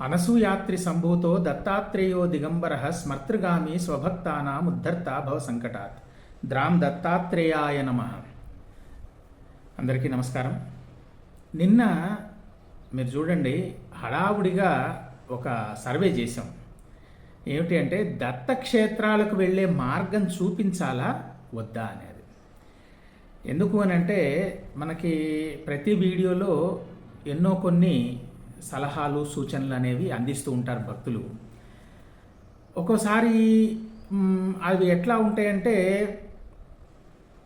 అనసూయాత్రి సంభూతో దత్తాత్రేయో దిగంబర స్మర్తృగామి స్వభక్తానాం భవ సంకటాత్. ద్రాం దత్తాత్రేయాయ నమ. అందరికీ నమస్కారం. నిన్న మీరు చూడండి హడావుడిగా ఒక సర్వే చేశాం. ఏమిటి అంటే దత్తక్షేత్రాలకు వెళ్ళే మార్గం చూపించాలా వద్దా అనేది. ఎందుకు అని అంటే మనకి ప్రతి వీడియోలో ఎన్నో కొన్ని సలహాలు సూచనలు అనేవి అందిస్తూ ఉంటారు భక్తులు. ఒక్కోసారి అవి ఎట్లా ఉంటాయంటే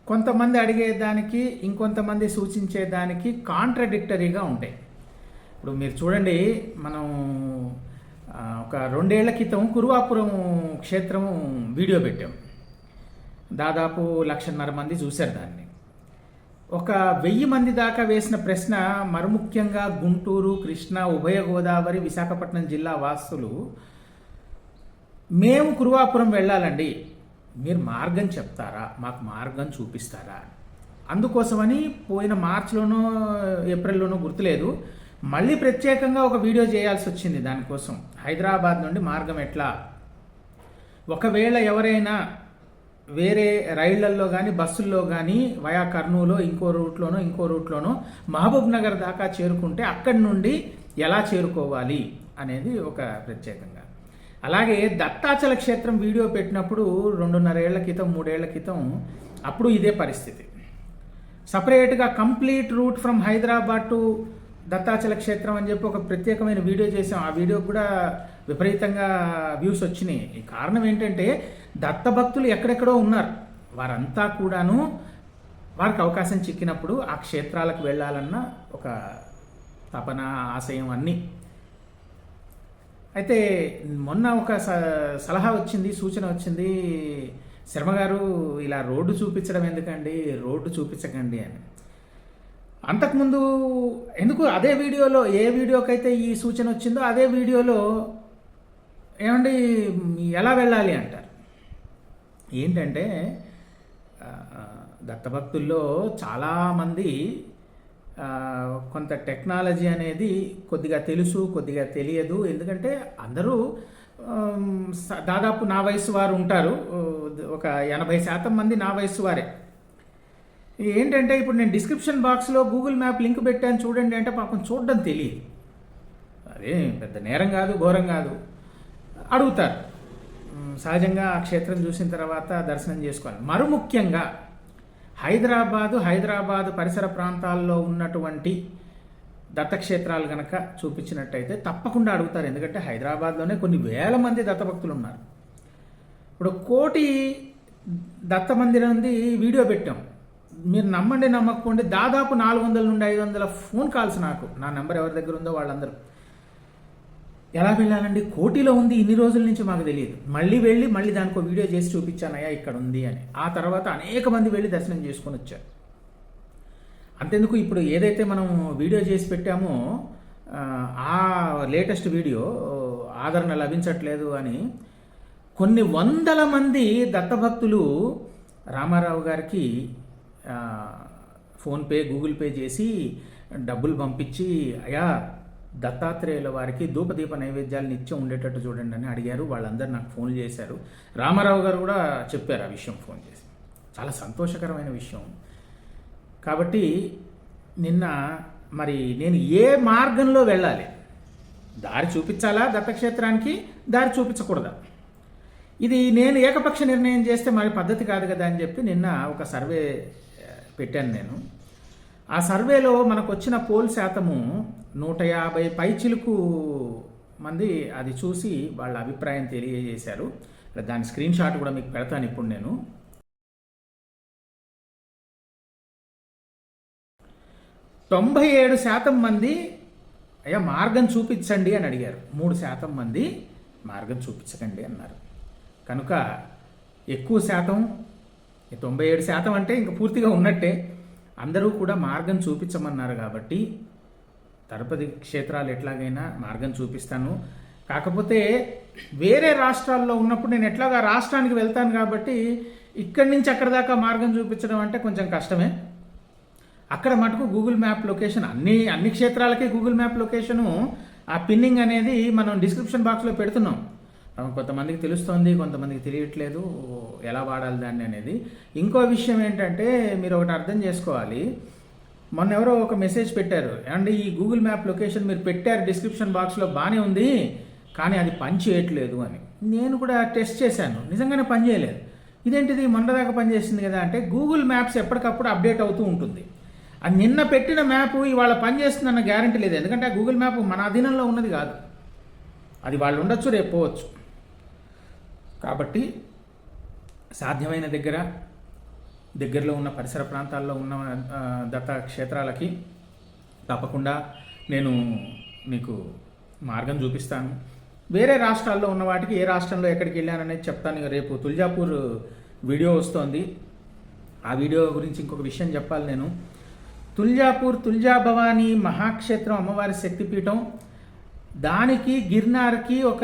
కొంతమంది అడిగేదానికి ఇంకొంతమంది సూచించేదానికి కాంట్రడిక్టరీగా ఉంటాయి. ఇప్పుడు మీరు చూడండి మనం ఒక రెండేళ్ళ క్రితం కురువాపురం క్షేత్రం వీడియో పెట్టాం. దాదాపు లక్షన్నర మంది చూశారు దాన్ని. ఒక వెయ్యి మంది దాకా వేసిన ప్రశ్న మరుముఖ్యంగా గుంటూరు కృష్ణా ఉభయ గోదావరి విశాఖపట్నం జిల్లా వాసులు మేము కురువాపురం వెళ్ళాలండి. మీరు మార్గం చెప్తారా? మాకు మార్గం చూపిస్తారా? అందుకోసమని పోయిన మార్చిలోనో ఏప్రిల్లోనో గుర్తులేదు. మళ్ళీ ప్రత్యేకంగా ఒక వీడియో చేయాల్సి వచ్చింది దానికోసం. హైదరాబాద్ నుండి మార్గం ఎట్లా? ఒకవేళ ఎవరైనా వేరే రైళ్ళల్లో కానీ బస్సుల్లో కానీ వయా కర్నూలు ఇంకో రూట్లోనో ఇంకో రూట్లోనో మహబూబ్ నగర్ దాకా చేరుకుంటే అక్కడి నుండి ఎలా చేరుకోవాలి అనేది ఒక ప్రత్యేకంగా. అలాగే దత్తాచల క్షేత్రం వీడియో పెట్టినప్పుడు రెండున్నరేళ్ళ క్రితం మూడేళ్ళ క్రితం అప్పుడు ఇదే పరిస్థితి. సపరేట్గా complete route from Hyderabad to Dattachala క్షేత్రం అని చెప్పి ఒక ప్రత్యేకమైన వీడియో చేసాం ఆ వీడియో కూడా విపరీతంగా వ్యూస్ వచ్చినాయి. కారణం ఏంటంటే దత్త భక్తులు ఎక్కడెక్కడో ఉన్నారు. వారంతా కూడాను వారికి అవకాశం చిక్కినప్పుడు ఆ క్షేత్రాలకు వెళ్ళాలన్న ఒక తపన ఆశయం అన్నీ. అయితే మొన్న ఒక స- సలహా వచ్చింది సూచన వచ్చింది. శర్మ గారు ఇలా రోడ్డు చూపించడం ఎందుకండి? రోడ్డు చూపించకండి అని. అంతకుముందు ఎందుకు అదే వీడియోలో ఏ వీడియోకైతే ఈ సూచన వచ్చిందో అదే వీడియోలో ఏమండి ఎలా వెళ్ళాలి అంటారు? ఏంటంటే దత్తభక్తుల్లో చాలామంది కొంత టెక్నాలజీ అనేది కొద్దిగా తెలుసు కొద్దిగా తెలియదు. ఎందుకంటే అందరూ దాదాపు నా వయసు వారు ఉంటారు. ఒక ఎనభై శాతం మంది నా వయసు వారే. ఏంటంటే ఇప్పుడు నేను డిస్క్రిప్షన్ బాక్స్లో గూగుల్ మ్యాప్ లింక్ పెట్టాను చూడండి అంటే పాపం చూడడం తెలియదు. అదే పెద్ద నేరం కాదు ఘోరం కాదు. అడుగుతారు. సహజంగా ఆ క్షేత్రం చూసిన తర్వాత దర్శనం చేసుకోవాలి. మరు ముఖ్యంగా హైదరాబాదు హైదరాబాదు పరిసర ప్రాంతాల్లో ఉన్నటువంటి దత్తక్షేత్రాలు గనక చూపించినట్టయితే తప్పకుండా అడుగుతారు. ఎందుకంటే హైదరాబాద్లోనే కొన్ని వేల మంది దత్తభక్తులు ఉన్నారు. ఇప్పుడు కోటి దత్త మందిరం ఉంది వీడియో పెట్టాం. మీరు నమ్మండి నమ్మకపోండి దాదాపు నాలుగు వందల నుండి ఐదు వందల ఫోన్ కాల్స్ నాకు. నా నెంబర్ ఎవరి దగ్గర ఉందో వాళ్ళందరూ. ఎలా వెళ్ళాలండి? కోటిలో ఉంది ఇన్ని రోజుల నుంచి మాకు తెలియదు. మళ్ళీ వెళ్ళి మళ్ళీ దానికి వీడియో చేసి చూపించానయ్యా ఇక్కడ ఉంది అని. ఆ తర్వాత అనేక మంది వెళ్ళి దర్శనం చేసుకొని వచ్చారు. అంతెందుకు ఇప్పుడు ఏదైతే మనం వీడియో చేసి పెట్టామో ఆ, లేటెస్ట్ వీడియో ఆదరణ లభించట్లేదు అని కొన్ని వందల మంది దత్తభక్తులు రామారావు గారికి ఫోన్పే గూగుల్ పే చేసి డబ్బులు పంపించి అయా దత్తాత్రేయుల వారికి ధూపదీప నైవేద్యాలు నిత్యం ఉండేటట్టు చూడండి అని అడిగారు. వాళ్ళందరూ నాకు ఫోన్ చేశారు. రామారావు గారు కూడా చెప్పారు ఆ విషయం ఫోన్ చేసి. చాలా సంతోషకరమైన విషయం. కాబట్టి నిన్న మరి నేను ఏ మార్గంలో వెళ్ళాలి? దారి చూపించాలా దత్తక్షేత్రానికి? దారి చూపించకూడదా? ఇది నేను ఏకపక్ష నిర్ణయం చేస్తే మరి పద్ధతి కాదు కదా అని చెప్పి నిన్న ఒక సర్వే పెట్టాను నేను. ఆ సర్వేలో మనకు వచ్చిన పోల్ శాతము నూట యాభై పైచిలుకు మంది అది చూసి వాళ్ళ అభిప్రాయం తెలియజేశారు. దాని స్క్రీన్ షాట్ కూడా మీకు పెడతాను ఇప్పుడు నేను. తొంభై ఏడు శాతం మంది అయ్యా మార్గం చూపించండి అని అడిగారు. మూడు శాతం మంది మార్గం చూపించకండి అన్నారు. కనుక ఎక్కువ శాతం తొంభై ఏడు శాతం అంటే ఇంకా పూర్తిగా ఉన్నట్టే. అందరూ కూడా మార్గం చూపించమన్నారు కాబట్టి తిరుపతి క్షేత్రాలు ఎట్లాగైనా మార్గం చూపిస్తాను. కాకపోతే వేరే రాష్ట్రాల్లో ఉన్నప్పుడు నేను ఎట్లాగా రాష్ట్రానికి వెళ్తాను కాబట్టి ఇక్కడి నుంచి అక్కడ దాకా మార్గం చూపించడం అంటే కొంచెం కష్టమే. అక్కడ మటుకు గూగుల్ మ్యాప్ లొకేషన్ అన్ని అన్ని క్షేత్రాలకి గూగుల్ మ్యాప్ లొకేషను ఆ పిన్నింగ్ అనేది మనం డిస్క్రిప్షన్ బాక్స్లో పెడుతున్నాం. కొంతమందికి తెలుస్తోంది కొంతమందికి తెలియట్లేదు ఎలా వాడాలి దాన్ని అనేది. ఇంకో విషయం ఏంటంటే మీరు ఒకటి అర్థం చేసుకోవాలి. మొన్న ఎవరో ఒక మెసేజ్ పెట్టారు. అండ్ ఈ గూగుల్ మ్యాప్ లొకేషన్ మీరు పెట్టారు డిస్క్రిప్షన్ బాక్స్లో బాగానే ఉంది కానీ అది పని చేయట్లేదు అని. నేను కూడా టెస్ట్ చేశాను. నిజంగానే పని చేయలేదు. ఇదేంటిది? మొన్నదాకా పనిచేసింది కదా అంటే గూగుల్ మ్యాప్స్ ఎప్పటికప్పుడు అప్డేట్ అవుతూ ఉంటుంది. అది నిన్న పెట్టిన మ్యాప్ ఇవాళ పనిచేస్తుందన్న గ్యారంటీ లేదు. ఎందుకంటే గూగుల్ మ్యాప్ మన అధీనంలో ఉన్నది కాదు. అది వాళ్ళు ఉండొచ్చు రేపు పోవచ్చు. కాబట్టి సాధ్యమైన దగ్గర దగ్గరలో ఉన్న పరిసర ప్రాంతాల్లో ఉన్న దత్త క్షేత్రాలకి తప్పకుండా నేను మీకు మార్గం చూపిస్తాను. వేరే రాష్ట్రాల్లో ఉన్న వాటికి ఏ రాష్ట్రంలో ఎక్కడికి వెళ్ళాననేది చెప్తాను. రేపు తుల్జాపూర్ వీడియో వస్తోంది. ఆ వీడియో గురించి ఇంకొక విషయం చెప్పాలి నేను. తుల్జాపూర్ తుల్జా భవానీ మహాక్షేత్రం అమ్మవారి శక్తిపీఠం దానికి గిర్నార్కి ఒక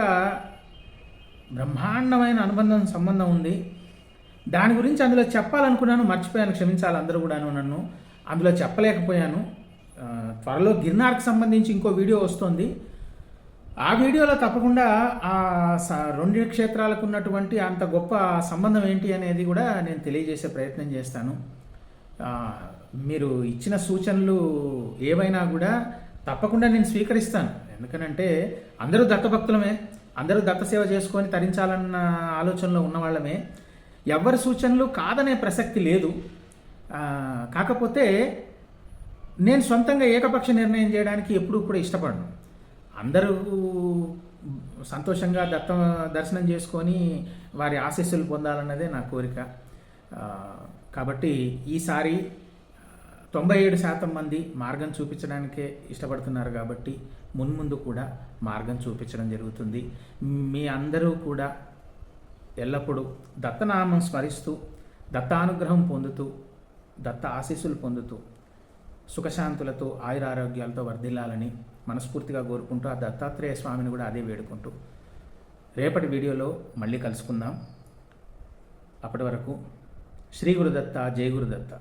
బ్రహ్మాండమైన అనుబంధం సంబంధం ఉంది. దాని గురించి అందులో చెప్పాలనుకున్నాను మర్చిపోయాను క్షమించాలి అందరూ కూడాను నన్ను. అందులో చెప్పలేకపోయాను. త్వరలో గిర్నార్కి సంబంధించి ఇంకో వీడియో వస్తుంది. ఆ వీడియోలో తప్పకుండా ఆ స- రెండు క్షేత్రాలకు ఉన్నటువంటి అంత గొప్ప సంబంధం ఏంటి అనేది కూడా నేను తెలియజేసే ప్రయత్నం చేస్తాను. మీరు ఇచ్చిన సూచనలు ఏవైనా కూడా తప్పకుండా నేను స్వీకరిస్తాను. ఎందుకనంటే అందరూ దత్తభక్తులమే. అందరూ దత్త సేవ చేసుకొని తరించాలన్న ఆలోచనలో ఉన్నవాళ్ళమే ఎవరి సూచనలు కాదనే ప్రసక్తి లేదు. కాకపోతే నేను సొంతంగా ఏకపక్ష నిర్ణయం చేయడానికి ఎప్పుడూ కూడా ఇష్టపడను. అందరూ సంతోషంగా దత్త దర్శనం చేసుకొని వారి ఆశీస్సులు పొందాలన్నదే నా కోరిక. కాబట్టి ఈసారి తొంభై ఏడు శాతం మంది మార్గం చూపించడానికే ఇష్టపడుతున్నారు కాబట్టి మున్ముందు కూడా మార్గం చూపించడం జరుగుతుంది. మీ అందరూ కూడా ఎల్లప్పుడూ దత్తనామం స్మరిస్తూ దత్తానుగ్రహం పొందుతూ దత్త ఆశీస్సులు పొందుతూ సుఖశాంతులతో ఆయురారోగ్యాలతో వర్ధిల్లాలని మనస్ఫూర్తిగా కోరుకుంటూ ఆ దత్తాత్రేయ స్వామిని కూడా అదే వేడుకుంటూ రేపటి వీడియోలో మళ్ళీ కలుసుకుందాం. అప్పటి వరకు శ్రీ గురుదత్త జయ గురుదత్త.